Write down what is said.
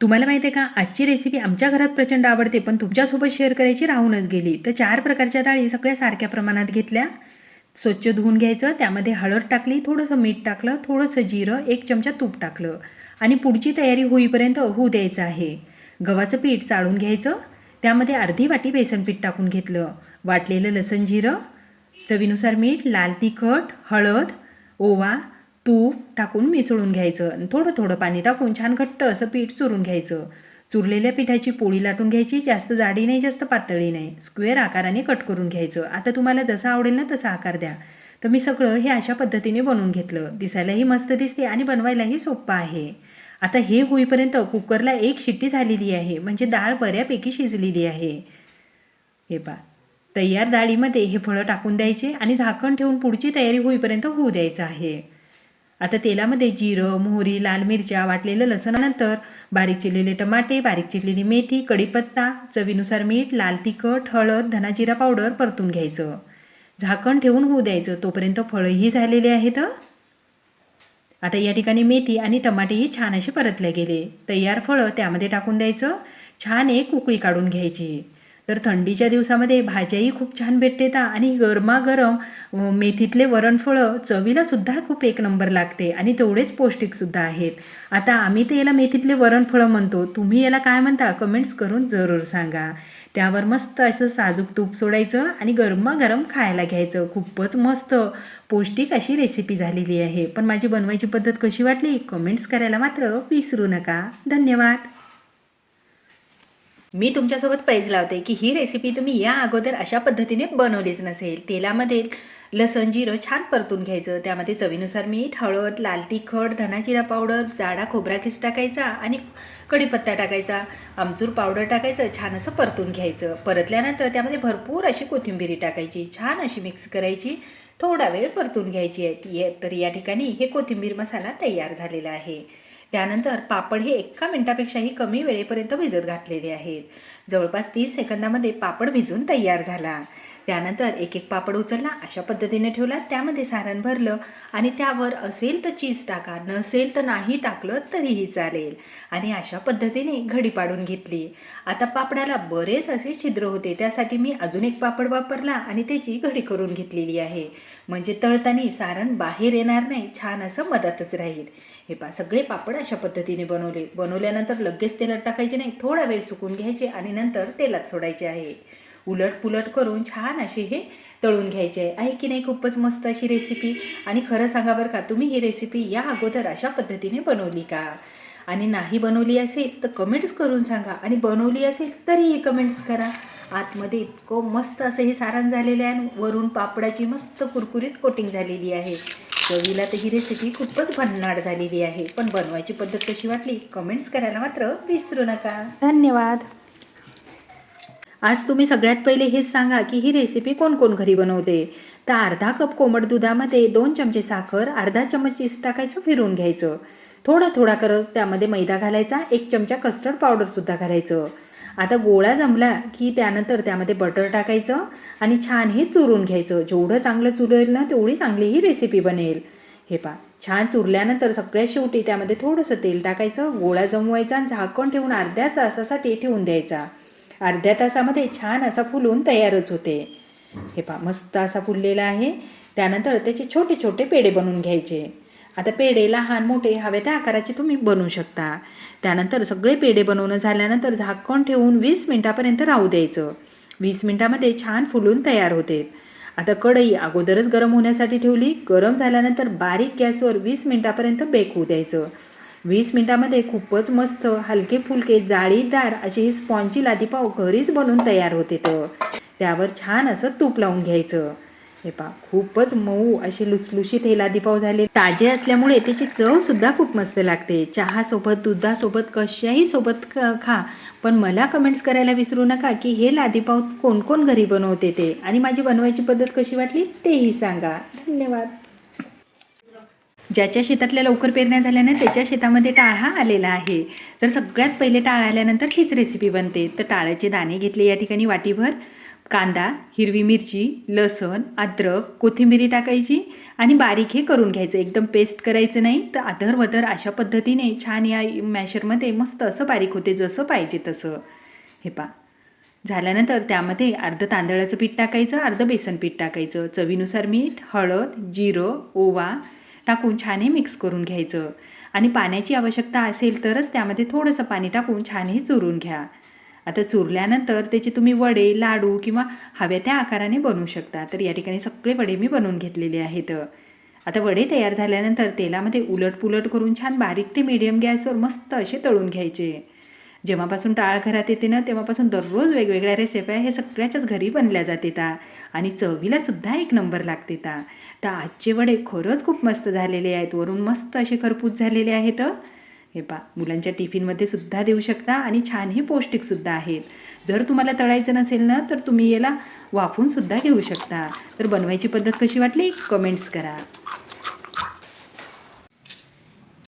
तुम्हाला माहिती आहे का? आजची रेसिपी आमच्या घरात प्रचंड आवडते पण तुमच्यासोबत शेअर करायची राहूनच गेली. तर चार प्रकारच्या डाळी सगळ्या सारख्या प्रमाणात घेतल्या. स्वच्छ धुवून घ्यायचं त्यामध्ये हळद टाकली थोडंसं मीठ टाकलं थोडंसं जिरं एक चमचा तूप टाकलं आणि पुढची तयारी होईपर्यंत होऊ द्यायचं आहे. गव्हाचं पीठ चाळून घ्यायचं त्यामध्ये अर्धी वाटी बेसन पीठ टाकून घेतलं. वाटलेलं लसण जिरं चवीनुसार मीठ लाल तिखट हळद ओवा तूप टाकून मिसळून घ्यायचं आणि थोडं थोडं पाणी टाकून छान घट्ट असं पीठ चुरून घ्यायचं. चुरलेल्या पिठाची पोळी लाटून घ्यायची जास्त जाडी नाही जास्त पातळी नाही. स्क्वेअर आकाराने कट करून घ्यायचं. आता तुम्हाला जसा आवडेल ना तसा आकार द्या. तर मी सगळं हे अशा पद्धतीने बनवून घेतलं. दिसायलाही मस्त दिसते आणि बनवायलाही सोपं आहे. आता हे होईपर्यंत कुकरला एक शिट्टी झालेली आहे. म्हणजे डाळ बऱ्यापैकी शिजलेली आहे. हे पा तयार डाळीमध्ये हे फळं टाकून द्यायचे आणि झाकण ठेवून पुढची तयारी होईपर्यंत होऊ द्यायचं आहे. आता तेलामध्ये जिरं मोहरी लाल मिरच्या वाटलेलं लसणानंतर बारीक चिरलेले टमाटे बारीक चिरलेली मेथी कढीपत्ता चवीनुसार मीठ लाल तिखट हळद धनाजिरा पावडर परतून घ्यायचं. झाकण ठेवून होऊ द्यायचं. तोपर्यंत फळंही झालेले आहेत. आता या ठिकाणी मेथी आणि टमाटेही छान असे परतले गेले. तयार फळं त्यामध्ये टाकून द्यायचं. छान एक उकळी काढून घ्यायची. तर थंडीच्या दिवसामध्ये भाज्याही खूप छान भेटते आणि गरमागरम मेथीतले वरणफळं चवीला सुद्धा खूप एक नंबर लागते आणि तेवढेच पौष्टिकसुद्धा आहेत. आता आम्ही ते याला मेथीतले वरणफळं म्हणतो. तुम्ही याला काय म्हणता? कमेंट्स करून जरूर सांगा. त्यावर मस्त असं साजूक तूप सोडायचं आणि गरमागरम खायला घ्यायचं. खूपच मस्त पौष्टिक अशी रेसिपी झालेली आहे. पण माझी बनवायची पद्धत कशी वाटली? कमेंट्स करायला मात्र विसरू नका. धन्यवाद. मी तुमच्यासोबत पैज लावते की ही रेसिपी तुम्ही या अगोदर अशा पद्धतीने बनवलीच नसेल. तेलामध्ये लसण जिरं छान परतून घ्यायचं. त्यामध्ये चवीनुसार मीठ हळद लाल तिखट धनाजिरा पावडर जाडा खोबरा किस टाकायचा आणि कढीपत्ता टाकायचा. आमचूर पावडर टाकायचं छान असं परतून घ्यायचं. परतल्यानंतर त्यामध्ये भरपूर अशी कोथिंबिरी टाकायची. छान अशी मिक्स करायची. थोडा वेळ परतून घ्यायची आहे. ती तर या ठिकाणी हे कोथिंबीर मसाला तयार झालेला आहे. त्यानंतर पापड हे एका मिनिटापेक्षाही कमी वेळेपर्यंत भिजत घातलेले आहेत. जवळपास तीस सेकंदामध्ये पापड भिजून तयार झाला. त्यानंतर एक एक पापड उचलला अशा पद्धतीने ठेवला त्यामध्ये सारण भरलं आणि त्यावर असेल तर चीज टाका नसेल तर नाही टाकलं तरीही चालेल. आणि अशा पद्धतीने घडी पाडून घेतली. आता पापडाला बरेच असे छिद्र होते त्यासाठी मी अजून एक पापड वापरला आणि त्याची घडी करून घेतलेली आहे. म्हणजे तळताना सारण बाहेर येणार नाही छान असं मदतच राहील. हे पा सगळे पापड अशा पद्धतीने बनवले. बनवल्यानंतर लगेच तेलात टाकायचे नाही थोडा वेळ सुकून घ्यायचे आणि नंतर तेलात सोडायचे आहे. उलट पुलट करून छान असे हे तळून घ्यायचे. आहे आहे की नाही? खूपच मस्त अशी रेसिपी आणि खरं सांगा बरं का तुम्ही ही रेसिपी या अगोदर अशा पद्धतीने बनवली का? आणि नाही बनवली असेल तर कमेंट्स करून सांगा. आणि बनवली असेल तरीही कमेंट्स करा. आतमध्ये इतकं मस्त असं हे सारण झालेलं आहे वरून पापडाची मस्त कुरकुरीत कोटिंग झालेली आहे. चवीला तर ही रेसिपी खूपच भन्नाट झालेली आहे. पण बनवायची पद्धत कशी वाटली? कमेंट्स करायला मात्र विसरू नका. धन्यवाद. आज तुम्ही सगळ्यात पहिले हेच सांगा की ही रेसिपी कोण कोण घरी बनवते? तर अर्धा कप कोमट दुधामध्ये दोन चमचे साखर अर्धा चमच चीज टाकायचं फिरून घ्यायचं. थोडा थोडा करत त्यामध्ये मैदा घालायचा एक चमचा कस्टर्ड पावडरसुद्धा घालायचं. आता गोळा जमला की त्यानंतर त्यामध्ये बटर टाकायचं आणि छान हे चुरून घ्यायचं. जेवढं चांगलं चुरेल ना तेवढी चांगली ही रेसिपी बनेल. हे पा छान चुरल्यानंतर सगळ्यात शेवटी त्यामध्ये थोडंसं तेल टाकायचं गोळा जमवायचा आणि झाकण ठेवून अर्ध्या तासासाठी ठेवून द्यायचा. अर्ध्या तासामध्ये छान असा फुलून तयारच होते. हे पा मस्त असा फुललेला आहे. त्यानंतर त्याचे छोटे छोटे पेढे बनवून घ्यायचे. आता पेढे लहान मोठे हवे त्या आकाराचे तुम्ही बनवू शकता. त्यानंतर सगळे पेढे बनवणं झाल्यानंतर झाकण ठेवून वीस मिनटापर्यंत राहू द्यायचं. वीस मिनटामध्ये छान फुलून तयार होते. आता कढई अगोदरच गरम होण्यासाठी ठेवली. गरम झाल्यानंतर बारीक गॅसवर वीस मिनटापर्यंत बेक होऊ द्यायचं. वीस मिनटामध्ये खूपच मस्त हलके फुलके जाळीदार अशी ही स्पॉन्जी लादीपाव घरीच बनवून तयार होते तर त्यावर छान असं तूप लावून घ्यायचं. हे पा खूपच मऊ असे लुसलुशीत हे लादीपाव झाले. ताजे असल्यामुळे त्याची चव सुद्धा खूप मस्त लागते. चहासोबत दुधासोबत कशाही सोबत खा पण मला कमेंट्स करायला विसरू नका की हे लादीपाव कोण कोण घरी बनवते ते. आणि माझी बनवायची पद्धत कशी वाटली तेही सांगा. धन्यवाद. ज्याच्या शेतातल्या लवकर पेरण्या झाल्याने त्याच्या शेतामध्ये टाळा आलेला आहे. तर सगळ्यात पहिले टाळ आल्यानंतर हीच रेसिपी बनते. तर टाळ्याचे दाणे घेतले या ठिकाणी वाटीभर कांदा हिरवी मिरची लसण अद्रक कोथिंबिरी टाकायची आणि बारीक हे करून घ्यायचं. एकदम पेस्ट करायचं नाही तर आधर वधर अशा पद्धतीने छान या मॅशरमध्ये मस्त असं बारीक होते जसं पाहिजे तसं. हे पा झाल्यानंतर त्यामध्ये अर्धं तांदळाचं पीठ टाकायचं अर्धं बेसन पीठ टाकायचं. चवीनुसार मीठ हळद जिरं ओवा टाकून छान हे मिक्स करून घ्यायचं. आणि पाण्याची आवश्यकता असेल तरच त्यामध्ये थोडंसं पाणी टाकून छान हे चुरून घ्या. आता चुरल्यानंतर त्याचे तुम्ही वडे लाडू किंवा हव्या त्या आकाराने बनवू शकता. तर या ठिकाणी सगळे वडे मी बनवून घेतलेले आहेत. आता वडे तयार झाल्यानंतर तेलामध्ये उलट पुलट करून छान बारीक ते मीडियम गॅसवर मस्त असे तळून घ्यायचे. जेव्हापासून टाळ घरात येते ना तेव्हापासून दररोज वेगवेगळ्या रेसिप्या हे सगळ्याच्याच घरी बनल्या जाते ता आणि चवीला सुद्धा एक नंबर लागते ता तर आजचे वडे खरंच खूप मस्त झालेले आहेत. वरून मस्त असे खरपूस झालेले आहेत हे पा मुलांच्या टिफिनमध्ये सुद्धा देऊ शकता आणि छान हे पौष्टिकसुद्धा आहेत. जर तुम्हाला तळायचं नसेल ना तर तुम्ही याला वाफून सुद्धा घेऊ शकता. तर बनवायची पद्धत कशी वाटली? कमेंट्स करा.